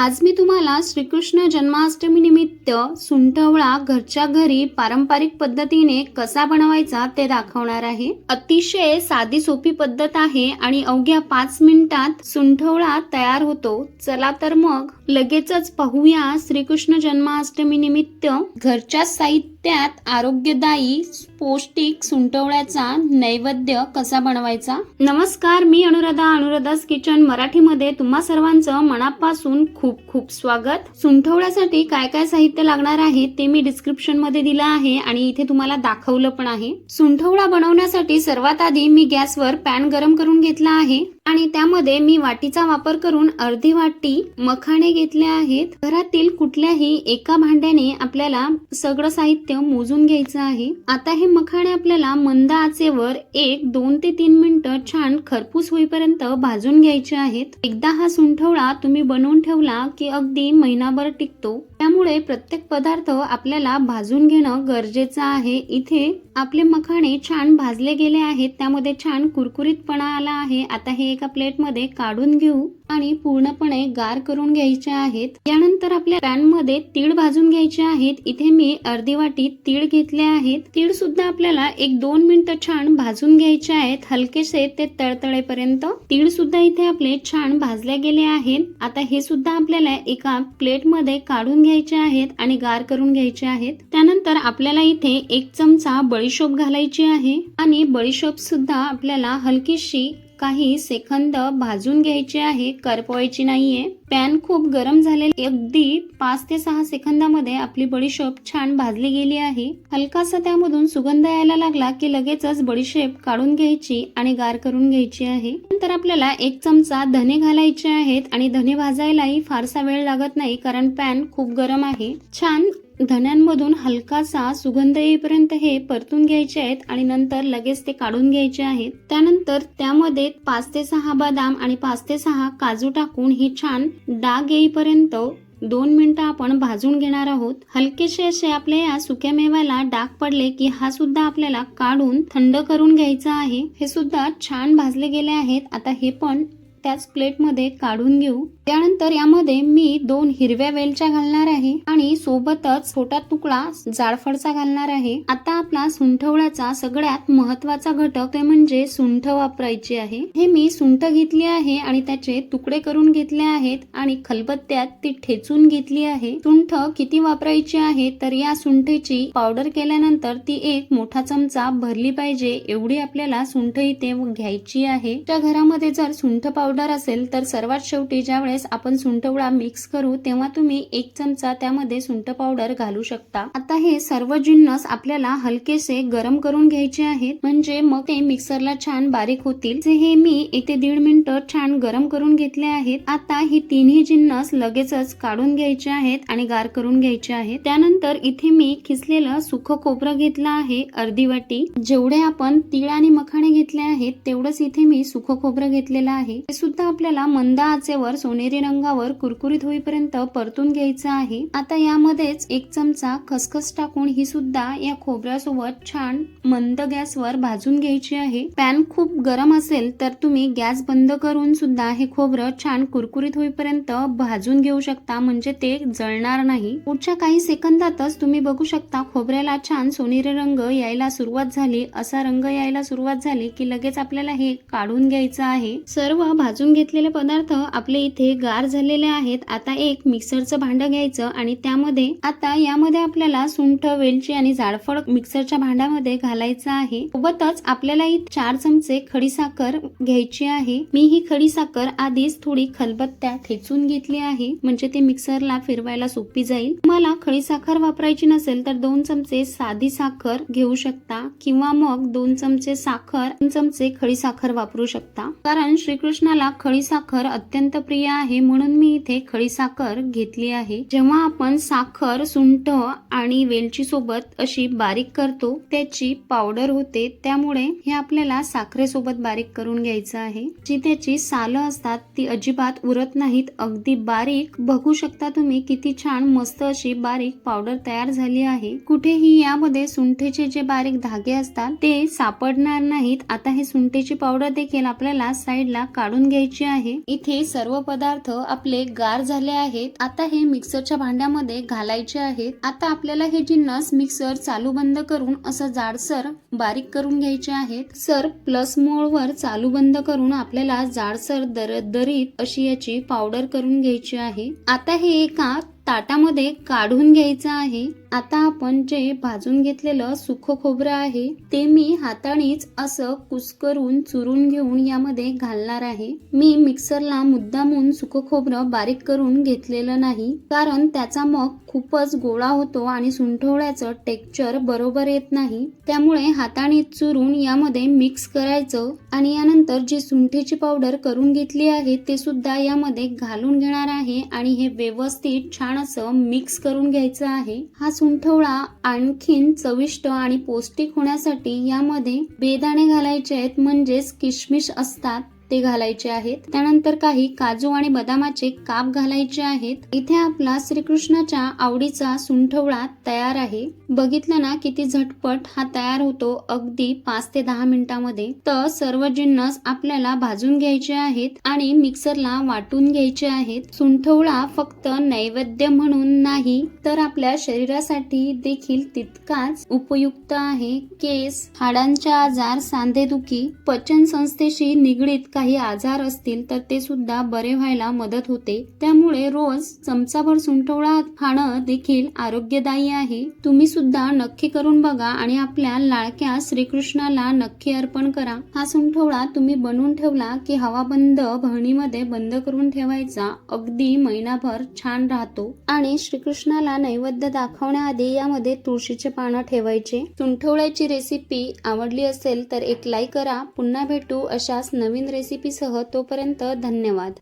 आज मी तुम्हाला श्रीकृष्ण जन्माष्टमी निमित्त सुंठवळा घरच्या घरी पारंपरिक पद्धतीने कसा बनवायचा ते दाखवणार आहे. अतिशय साधी सोपी पद्धत आहे आणि अवघ्या पाच मिनिटात सुंठवळा तयार होतो. चला तर मग लगेचच पाहूया श्रीकृष्ण जन्माष्टमी निमित्त घरच्या साहित्यात आरोग्यदायी पौष्टिक सुंठवळ्याचा नैवेद्य कसा बनवायचा? नमस्कार मी अनुराधा. अनुराधास किचन मराठीमध्ये तुम्हा सर्वांचं मनापासून खूप खूप खूप स्वागत. सुंठवळ्यासाठी काय काय साहित्य लागणार आहे ते मी डिस्क्रिप्शनमध्ये दिलं आहे आणि इथे तुम्हाला दाखवलं पण आहे. सुंठवळा बनवण्यासाठी सर्वात आधी मी गॅसवर पॅन गरम करून घेतला आहे. आणि त्यामध्ये मी वाटीचा वापर करून अर्धी वाटी मखाणे घेतले आहेत. घरातील कुठल्याही एका भांड्याने आपल्याला सगळं साहित्य मोजून घ्यायचं आहे. आता हे मखाणे आपल्याला मंद आचेवर एक दोन ते तीन मिनिटं छान खरपूस होईपर्यंत भाजून घ्यायचे आहेत. एकदा हा सुंठवळा तुम्ही बनवून ठेवला की अगदी महिनाभर टिकतो. त्यामुळे प्रत्येक पदार्थ आपल्याला भाजून घेणं गरजेचं आहे. इथे आपले मखाणे छान भाजले गेले आहेत. त्यामध्ये छान कुरकुरीतपणा आला आहे. आता हे एका प्लेटमध्ये काढून घेऊ आणि पूर्णपणे गार करून घ्यायचे आहेत. यानंतर आपल्या पॅनमध्ये तीळ भाजून घ्यायचे आहेत. इथे मी अर्धी वाटी तीळ घेतले आहेत. तीळ सुद्धा आपल्याला एक दोन मिनिटं छान भाजून घ्यायचे आहेत. हलकेसे ते तळतळेपर्यंत. तीळ सुद्धा इथे आपले छान भाजले गेले आहेत. आता हे सुद्धा आपल्याला एका प्लेटमध्ये काढून घ्यायचे आहेत आणि गार करून घ्यायचे आहेत. त्यानंतर आपल्याला इथे एक चमचा बळीशोप घालायची आहे आणि बळीशोप सुद्धा आपल्याला हलकीशी काही सेकंद भाजून घ्यायचे आहे करपवायची नाहीये. पॅन खूप गरम झालेले अगदी पाच ते सहा सेकंदामध्ये आपली बडीशेप छान भाजली गेली आहे. हलकासा त्यामधून सुगंध यायला लागला की लगेचच बडीशेप काढून घ्यायची आणि गार करून घ्यायची आहे. नंतर आपल्याला एक चमचा धने घालायचे आहेत आणि धने भाजायलाही फारसा वेळ लागत नाही कारण पॅन खूप गरम आहे. छान धण्यांमधून हलकासा सुगंध येईपर्यंत हे परतून घ्यायचे आहेत आणि नंतर लगेच ते काढून घ्यायचे आहेत. त्यानंतर त्यामध्ये पाच ते सहा बदाम आणि पाच ते सहा काजू टाकून ही छान डाग येईपर्यंत दोन मिनिटं आपण भाजून घेणार आहोत. हलकेसे असे आपल्या या सुक्या मेव्याला डाग पडले की हा सुद्धा आपल्याला काढून थंड करून घ्यायचा आहे. हे सुद्धा छान भाजले गेले आहेत. आता हे पण त्याच प्लेटमध्ये काढून घेऊ. त्यानंतर यामध्ये मी दोन हिरव्या वेलच्या घालणार आहे आणि सोबतच छोटा तुकडा जाडफळचा घालणार आहे. आता आपला सुंठवळ्याचा सगळ्यात महत्त्वाचा घटक ते म्हणजे सुंठ वापरायची आहे. हे मी सुंठ घेतली आहे आणि त्याचे तुकडे करून घेतले आहेत आणि खलबत्त्यात ती ठेचून घेतली आहे. सुंठ किती वापरायची आहे तर या सुंठेची पावडर केल्यानंतर ती एक मोठा चमचा भरली पाहिजे. एवढी आपल्याला सुंठ इथे घ्यायची आहे. त्या घरामध्ये जर सुंठ पावडर असेल तर सर्वात शेवटी ज्या वेळेस आपण सुंठवळा मिक्स करू तेव्हा तुम्ही एक चमचा त्यामध्ये सुंठ पावडर घालू शकता. आता हे सर्व जिन्नस आपल्याला हलकेसे गरम करून घ्यायचे आहेत. म्हणजे मग ते मिक्सरला छान बारीक होतील. जे हे मी इथे दीड मिनिट छान गरम करून घेतले आहेत. आता ही तिन्ही जिन्नस लगेचच काढून घ्यायचे आहेत आणि गार करून घ्यायचे आहेत. त्यानंतर इथे मी खिसलेलं सुख खोबरं घेतलं आहे अर्धी वाटी. जेवढे आपण तीळ आणि मखाणे घेतले आहेत तेवढंच इथे मी सुख खोबरं घेतलेलं आहे. सुद्धा आपल्याला मंद आचेवर सोनेरी रंगावर कुरकुरीत होईपर्यंत परतून घ्यायचं आहे. आता यामध्येच एक चमचा खसखस टाकून ही सुद्धा या खोबऱ्यासोबत छान मंद गॅसवर भाजून घ्यायची आहे. पॅन खूप गरम असेल तर तुम्ही गॅस बंद करून सुद्धा हे खोबरं छान कुरकुरीत होईपर्यंत भाजून घेऊ शकता म्हणजे ते जळणार नाही. पुढच्या काही सेकंदातच तुम्ही बघू शकता खोबऱ्याला छान सोनेरी रंग यायला सुरुवात झाली. असा रंग यायला सुरुवात झाली की लगेच आपल्याला हे काढून घ्यायचं आहे. सर्व भाजून घेतलेले पदार्थ आपले इथे गार झालेले आहेत. आता एक मिक्सरचं भांड घ्यायचं आणि त्यामध्ये आता यामध्ये आपल्याला सुंठ वेलची आणि जाडफळ मिक्सरच्या भांड्यामध्ये घालायचं आहे. सोबतच आपल्याला ही चार चमचे खडीसाखर घ्यायची आहे. मी ही खडीसाखर आधीच थोडी खलबत्त्या ठेचून घेतली आहे. म्हणजे ते मिक्सरला फिरवायला सोपी जाईल. तुम्हाला खडीसाखर वापरायची नसेल तर दोन चमचे साधी साखर घेऊ शकता किंवा मग दोन चमचे साखर दोन चमचे खडीसाखर वापरू शकता. कारण श्रीकृष्णाला खडीसाखर अत्यंत प्रिय आहे म्हणून मी इथे खडीसाखर घेतली आहे. जेव्हा आपण साखर सुंठ आणि वेलची सोबत अशी बारीक करतो त्याची पावडर होते त्यामुळे हे आपल्याला साखरेसोबत बारीक करून घ्यायचं आहे. जी त्याची सालं असतात ती अजिबात उरत नाहीत. अगदी बारीक. बघू शकता तुम्ही किती छान मस्त अशी बारीक पावडर तयार झाली आहे. कुठेही यामध्ये सुंठेचे जे बारीक धागे असतात ते सापडणार नाहीत. आता हे सुंठेची पावडर देखील आपल्याला साईडला काढून घ्यायची आहे. इथे सर्व पदार्थ आपले गार झाले आहेत. आता हे मिक्सरच्या भांड्यामध्ये घालायचे आहेत. आता आपल्याला हे जिन्नस मिक्सर चालू बंद करून असं जाडसर बारीक करून घ्यायचे आहेत. सर प्लस मोळवर चालू बंद करून आपल्याला जाडसर दरदरीत अशी याची पावडर करून घ्यायची आहे. आता हे एका ताटामध्ये काढून घ्यायचं आहे. आता आपण जे भाजून घेतलेलं सुख खोबरं आहे ते मी हातानेच असं कुस्करून चुरून घेऊन यामध्ये घालणार आहे. मी मिक्सरला मुद्दामून सुख खोबरं बारीक करून घेतलेलं नाही कारण त्याचा मग खूपच गोळा होतो आणि सुंठवड्याचं टेक्चर बरोबर येत नाही. त्यामुळे हाताने चुरून यामध्ये मिक्स करायचं आणि यानंतर जी सुंठीची पावडर करून घेतली आहे ते सुद्धा यामध्ये घालून घेणार आहे आणि हे व्यवस्थित छान असं मिक्स करून घ्यायचं आहे. हा सुंठवडा आणखीन चविष्ट आणि पौष्टिक होण्यासाठी यामध्ये बेदाणे घालायचे आहेत म्हणजेच किशमिश असतात. ते घालायचे आहेत. त्यानंतर काही काजू आणि बदामाचे काप घालायचे आहेत. इथे आपला श्रीकृष्णाच्या आवडीचा सुंठवडा तयार आहे. बघितलं ना किती झटपट हा तयार होतो अगदी पाच ते दहा मिनिटामध्ये. तर सर्व जिन्नस आपल्याला भाजून घ्यायचे आहेत आणि मिक्सरला वाटून घ्यायचे आहेत. सुंठवडा फक्त नैवेद्य म्हणून नाही तर आपल्या शरीरासाठी देखील तितकाच उपयुक्त आहे. केस हाडांचे आजार सांधेदुखी पचन संस्थेशी निगडीत काही आजार असतील तर ते सुद्धा बरे व्हायला मदत होते. त्यामुळे रोज चमचाभर सुंठवळा खाणं देखील आरोग्यदायी आहे. तुम्ही सुद्धा नक्की करून बघा आणि आपल्या लाडक्या श्रीकृष्णाला नक्की अर्पण करा. हा सुंठवळा तुम्ही बनवून ठेवला की हवा बंद भरणीमध्ये बंद करून ठेवायचा. अगदी महिनाभर छान राहतो. आणि श्रीकृष्णाला नैवेद्य दाखवण्याआधी यामध्ये तुळशीचे पानं ठेवायचे. सुंठवळ्याची रेसिपी आवडली असेल तर एक लाईक करा. पुन्हा भेटू अशाच नवीन रेसिपी रेसिपीसह तोपर्यंत धन्यवाद.